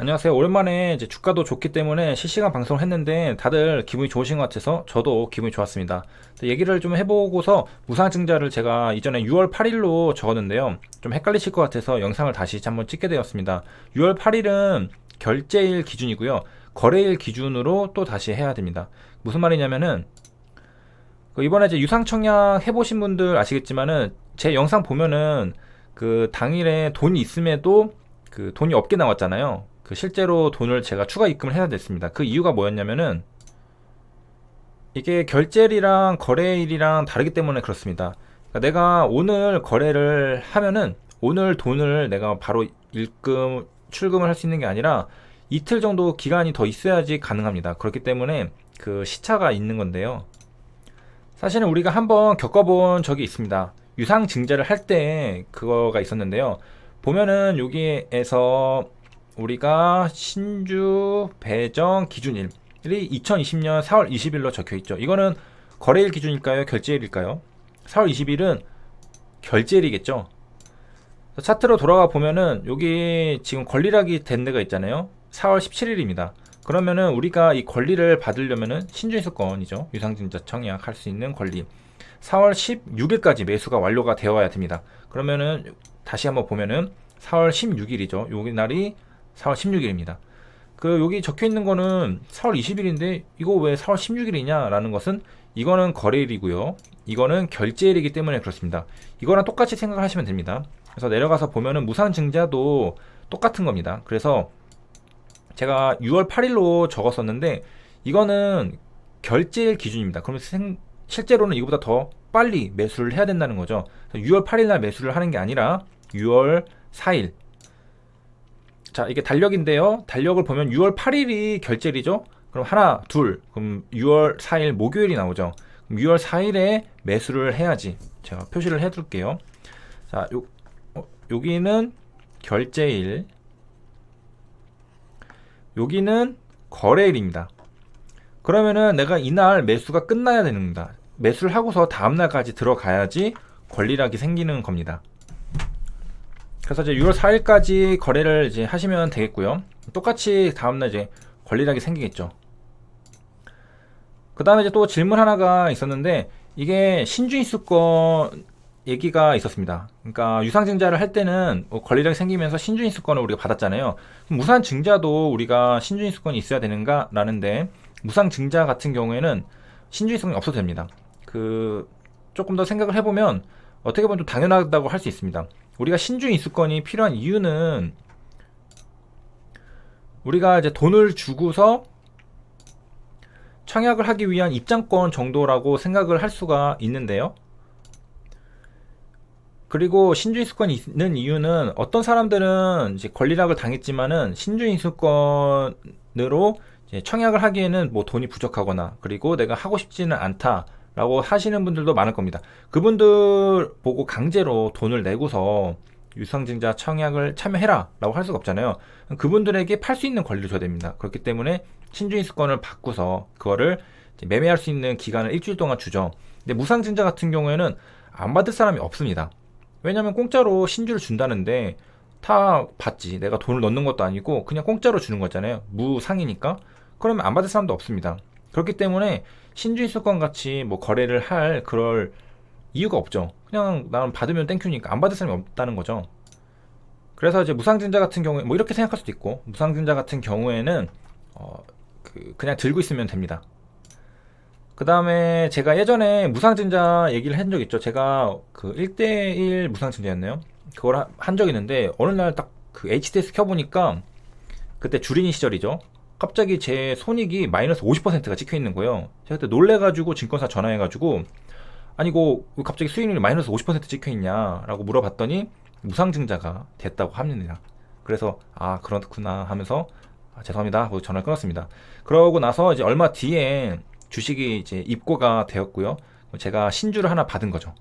안녕하세요. 오랜만에 이제 주가도 좋기 때문에 실시간 방송을 했는데 다들 기분이 좋으신 것 같아서 저도 기분이 좋았습니다. 얘기를 좀 해보고서 무상증자를 제가 이전에 6월 8일로 적었는데요. 좀 헷갈리실 것 같아서 영상을 다시 한번 찍게 되었습니다. 6월 8일은 결제일 기준이고요. 거래일 기준으로 또 다시 해야 됩니다. 무슨 말이냐면은 그 이번에 이제 유상청약 해보신 분들 아시겠지만은 제 영상 보면은 그 당일에 돈이 있음에도 그 돈이 없게 나왔잖아요. 그 실제로 돈을 제가 추가 입금을 해야 됐습니다. 그 이유가 뭐였냐면은 이게 결제일이랑 거래일이랑 다르기 때문에 그렇습니다. 그러니까 내가 오늘 거래를 하면은 오늘 돈을 내가 바로 입금 출금을 할 수 있는 게 아니라 이틀 정도 기간이 더 있어야지 가능합니다. 그렇기 때문에 그 시차가 있는 건데요. 사실은 우리가 한번 겪어본 적이 있습니다. 유상 증자를 할 때 그거가 있었는데요. 보면은 여기에서 우리가 신주 배정 기준일이 2020년 4월 20일로 적혀 있죠. 이거는 거래일 기준일까요? 결제일일까요? 4월 20일은 결제일이겠죠. 차트로 돌아가 보면은 여기 지금 권리락이 된 데가 있잖아요. 4월 17일입니다. 그러면은 우리가 이 권리를 받으려면은 신주인수권이죠. 유상증자 청약할 수 있는 권리. 4월 16일까지 매수가 완료가 되어야 됩니다. 그러면은 다시 한번 보면은 4월 16일이죠. 여기 날이 4월 16일입니다. 그 여기 적혀 있는 거는 4월 20일인데 이거 왜 4월 16일이냐라는 것은 이거는 거래일이고요. 이거는 결제일이기 때문에 그렇습니다. 이거랑 똑같이 생각하시면 됩니다. 그래서 내려가서 보면은 무상 증자도 똑같은 겁니다. 그래서 제가 6월 8일로 적었었는데 이거는 결제일 기준입니다. 그러면 생, 실제로는 이거보다 더 빨리 매수를 해야 된다는 거죠. 6월 8일 날 매수를 하는 게 아니라 6월 4일 자, 이게 달력인데요. 달력을 보면 6월 8일이 결제일이죠. 그럼 하나, 둘, 그럼 6월 4일 목요일이 나오죠. 그럼 6월 4일에 매수를 해야지. 제가 표시를 해 둘게요. 자, 요, 어, 여기는 결제일. 여기는 거래일입니다. 그러면은 내가 이날 매수가 끝나야 됩니다. 매수를 하고서 다음날까지 들어가야지 권리락이 생기는 겁니다. 그래서 이제 6월 4일까지 거래를 이제 하시면 되겠고요. 똑같이 다음날 이제 권리락이 생기겠죠. 그 다음에 이제 또 질문 하나가 있었는데 이게 신주인수권 얘기가 있었습니다. 그러니까 유상증자를 할 때는 뭐 권리락이 생기면서 신주인수권을 우리가 받았잖아요. 무상증자도 우리가 신주인수권이 있어야 되는가? 라는데 무상증자 같은 경우에는 신주인수권이 없어도 됩니다. 그 조금 더 생각을 해보면 어떻게 보면 좀 당연하다고 할 수 있습니다. 우리가 신주인 수권이 필요한 이유는 우리가 이제 돈을 주고서 청약을 하기 위한 입장권 정도라고 생각을 할 수가 있는데요. 그리고 신주인 수권이 있는 이유는 어떤 사람들은 이제 권리락을 당했지만은 신주인 수권으로 청약을 하기에는 뭐 돈이 부족하거나 그리고 내가 하고 싶지는 않다. 라고 하시는 분들도 많을 겁니다. 그분들 보고 강제로 돈을 내고서 유상증자 청약을 참여해라 라고 할 수가 없잖아요. 그분들에게 팔 수 있는 권리를 줘야 됩니다. 그렇기 때문에 신주인수권을 바꾸서 그거를 매매할 수 있는 기간을 일주일 동안 주죠. 근데 무상증자 같은 경우에는 안 받을 사람이 없습니다. 왜냐면 공짜로 신주를 준다는데 다 받지. 내가 돈을 넣는 것도 아니고 그냥 공짜로 주는 거잖아요. 무상이니까. 그러면 안 받을 사람도 없습니다. 그렇기 때문에 신주인수권 같이 뭐 거래를 할 그럴 이유가 없죠. 그냥 나는 받으면 땡큐니까 안 받을 사람이 없다는 거죠. 그래서 이제 무상증자 같은 경우에 뭐 이렇게 생각할 수도 있고 무상증자 같은 경우에는 어, 그 그냥 들고 있으면 됩니다. 그 다음에 제가 예전에 무상증자 얘기를 한 적 있죠. 제가 그 1대1 무상증자였나요? 그걸 한 적 있는데 어느 날 딱 그 HDS 켜보니까 그때 주린이 시절이죠. 갑자기 제 손익이 마이너스 50%가 찍혀 있는 거예요. 제가 그때 놀래가지고 증권사 전화해가지고 아니 이거 갑자기 수익률이 마이너스 50% 찍혀 있냐라고 물어봤더니 무상증자가 됐다고 합니다. 그래서 아 그렇구나 하면서 아, 죄송합니다 하고 전화를 끊었습니다. 그러고 나서 이제 얼마 뒤에 주식이 이제 입고가 되었고요. 제가 신주를 하나 받은 거죠.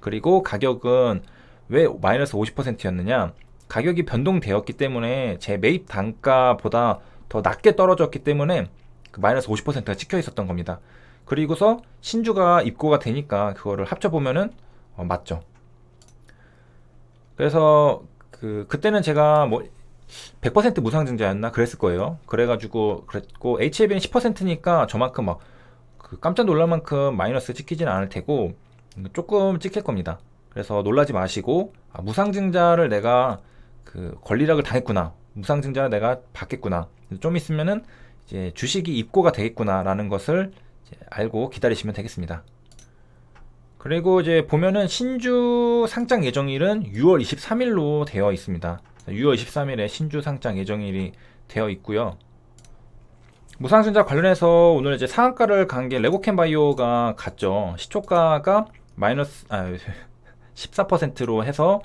그리고 가격은 왜 마이너스 50%였느냐? 가격이 변동되었기 때문에 제 매입 단가보다 더 낮게 떨어졌기 때문에 그 마이너스 50%가 찍혀 있었던 겁니다. 그리고서 신주가 입고가 되니까 그거를 합쳐보면은 어, 맞죠. 그래서 그 그때는 제가 뭐 100% 무상증자였나 그랬을 거예요. 그래가지고 그랬고 HAB는 10%니까 저만큼 막 그 깜짝 놀랄 만큼 마이너스 찍히지는 않을 테고 조금 찍힐 겁니다. 그래서 놀라지 마시고 아, 무상증자를 내가 그 권리락을 당했구나. 무상증자를 내가 받겠구나. 좀 있으면은 이제 주식이 입고가 되겠구나라는 것을 알고 기다리시면 되겠습니다. 그리고 이제 보면은 신주 상장 예정일은 6월 23일로 되어 있습니다. 6월 23일에 신주 상장 예정일이 되어 있고요. 무상증자 관련해서 오늘 이제 상한가를 간 게 레고캔 바이오가 갔죠. 시초가가 마이너스 아 14%로 해서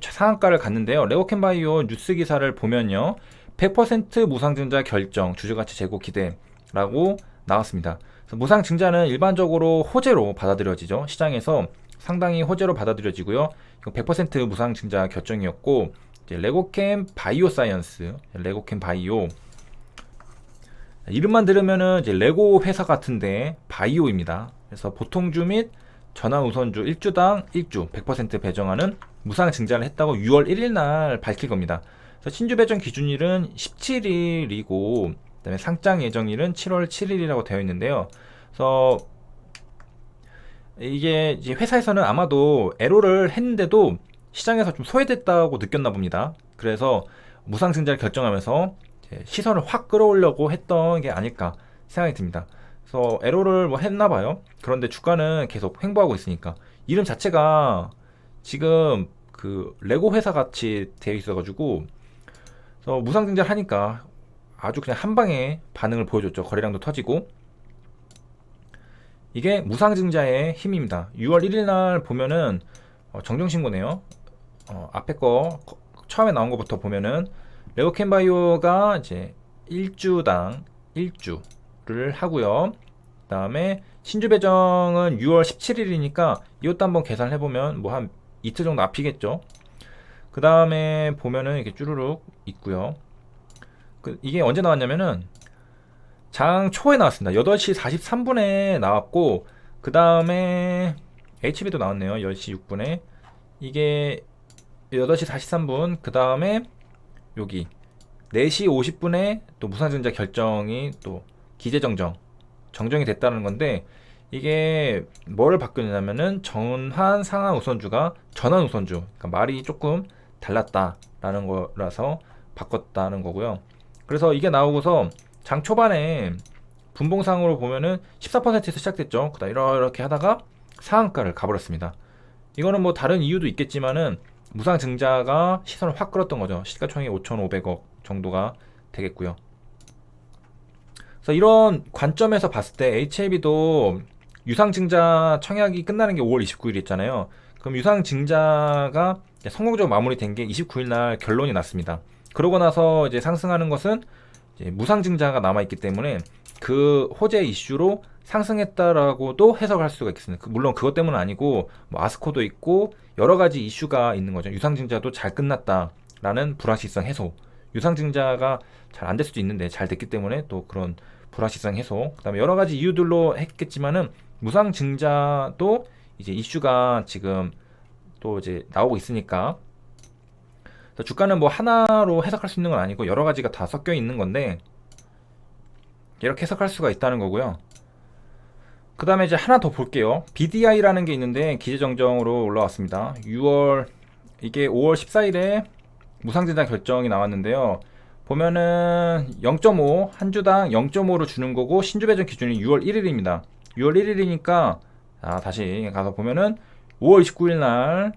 상한가를 갔는데요. 레고캔 바이오 뉴스 기사를 보면요. 100% 무상증자 결정 주주가치 재고 기대라고 나왔습니다. 무상증자는 일반적으로 호재로 받아들여지죠. 시장에서 상당히 호재로 받아들여지고요. 이거 100% 무상증자 결정이었고 레고캠 바이오 사이언스, 레고캠 바이오 이름만 들으면은 레고 회사 같은데 바이오입니다. 그래서 보통주 및 전화 우선주 1주당 1주 100% 배정하는 무상 증자를 했다고 6월 1일 날 밝힐 겁니다. 그래서 신주 배정 기준일은 17일이고 그다음에 상장 예정일은 7월 7일이라고 되어 있는데요. 그래서 이게 회사에서는 아마도 에로를 했는데도 시장에서 좀 소외됐다고 느꼈나 봅니다. 그래서 무상 증자를 결정하면서 시선을 확 끌어오려고 했던 게 아닐까 생각이 듭니다. 그래서 에로를 뭐 했나 봐요. 그런데 주가는 계속 횡보하고 있으니까 이름 자체가 지금 그 레고 회사 같이 되어 있어가지고 그래서 무상 증자를 하니까 아주 그냥 한 방에 반응을 보여줬죠. 거래량도 터지고 이게 무상 증자의 힘입니다. 6월 1일 날 보면은 어, 정정 신고네요. 어, 앞에 거 거- 처음에 나온 것부터 보면은 레오캔 바이오가 이제 1주당 1주 를 하고요. 그 다음에 신주 배정은 6월 17일이니까 이것도 한번 계산해 보면 뭐 한 이틀 정도 앞이겠죠. 그 다음에 보면은 이렇게 쭈루룩 있고요. 그 이게 언제 나왔냐면은 장 초에 나왔습니다. 8시 43분에 나왔고 그 다음에 HB도 나왔네요. 10시 6분에 이게 8시 43분 그 다음에 여기 4시 50분에 또 무상증자 결정이 또 기재정정 정정이 됐다는 건데 이게 뭐를 바뀌었냐면은 전환 상한 우선주가 전환 우선주 그러니까 말이 조금 달랐다라는 거라서 바꿨다는 거고요. 그래서 이게 나오고서 장 초반에 분봉상으로 보면은 14%에서 시작됐죠. 그다음 이렇게 하다가 상한가를 가버렸습니다. 이거는 뭐 다른 이유도 있겠지만은 무상 증자가 시선을 확 끌었던 거죠. 시가총액 5,500억 정도가 되겠고요. 그래서 이런 관점에서 봤을 때 HAB도 유상 증자 청약이 끝나는 게 5월 29일 있잖아요. 그럼 유상 증자가 성공적으로 마무리된 게 29일 날 결론이 났습니다. 그러고 나서 이제 상승하는 것은 이제 무상 증자가 남아 있기 때문에 그 호재 이슈로 상승했다라고도 해석할 수가 있습니다. 그- 물론 그것 때문은 아니고 뭐 아스코도 있고 여러 가지 이슈가 있는 거죠. 유상증자도 잘 끝났다라는 불확실성 해소. 유상증자가 잘 안 될 수도 있는데 잘 됐기 때문에 또 그런 불확실성 해소. 그다음에 여러 가지 이유들로 했겠지만은 무상 증자도 이제 이슈가 지금 또 이제 나오고 있으니까 주가는 뭐 하나로 해석할 수 있는 건 아니고 여러 가지가 다 섞여 있는 건데 이렇게 해석할 수가 있다는 거고요. 그 다음에 이제 하나 더 볼게요. BDI라는 게 있는데 기재정정으로 올라왔습니다. 6월, 이게 5월 14일에 무상증자 결정이 나왔는데요. 보면은 0.5, 한 주당 0.5로 주는 거고, 신주 배정 기준이 6월 1일입니다. 6월 1일이니까, 아, 다시 가서 보면은 5월 29일 날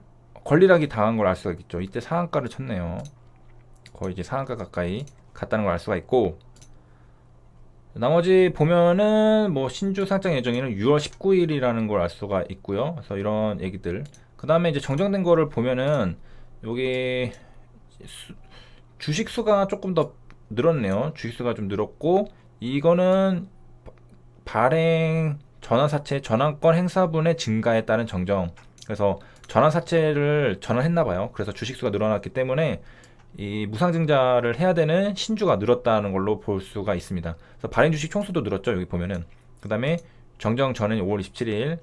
권리락이 당한 걸 알 수가 있겠죠. 이때 상한가를 쳤네요. 거의 이제 상한가 가까이 갔다는 걸 알 수가 있고, 나머지 보면은 뭐 신주 상장 예정일은 6월 19일이라는 걸 알 수가 있고요. 그래서 이런 얘기들. 그 다음에 이제 정정된 거를 보면은 여기 수- 주식 수가 조금 더 늘었네요. 주식 수가 좀 늘었고 이거는 발행 전환사채 전환권 행사분의 증가에 따른 정정. 그래서 전환사채를 전환했나 봐요. 그래서 주식 수가 늘어났기 때문에 이 무상증자를 해야 되는 신주가 늘었다는 걸로 볼 수가 있습니다. 그래서 발행 주식 총수도 늘었죠. 여기 보면은. 그 다음에 정정 전은 5월 27일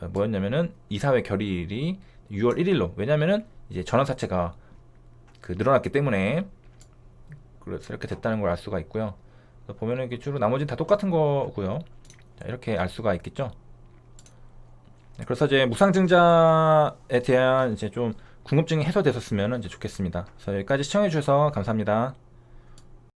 어, 뭐였냐면은 이사회 결의일이 6월 1일로 왜냐면은 이제 전환사채가 그 늘어났기 때문에 그래서 이렇게 됐다는 걸 알 수가 있고요. 보면은 이게 쭉 나머지는 다 똑같은 거고요. 자, 이렇게 알 수가 있겠죠. 네, 그래서 이제 무상증자에 대한 이제 좀 궁금증이 해소됐었으면 이제 좋겠습니다. 그래서 여기까지 시청해 주셔서 감사합니다.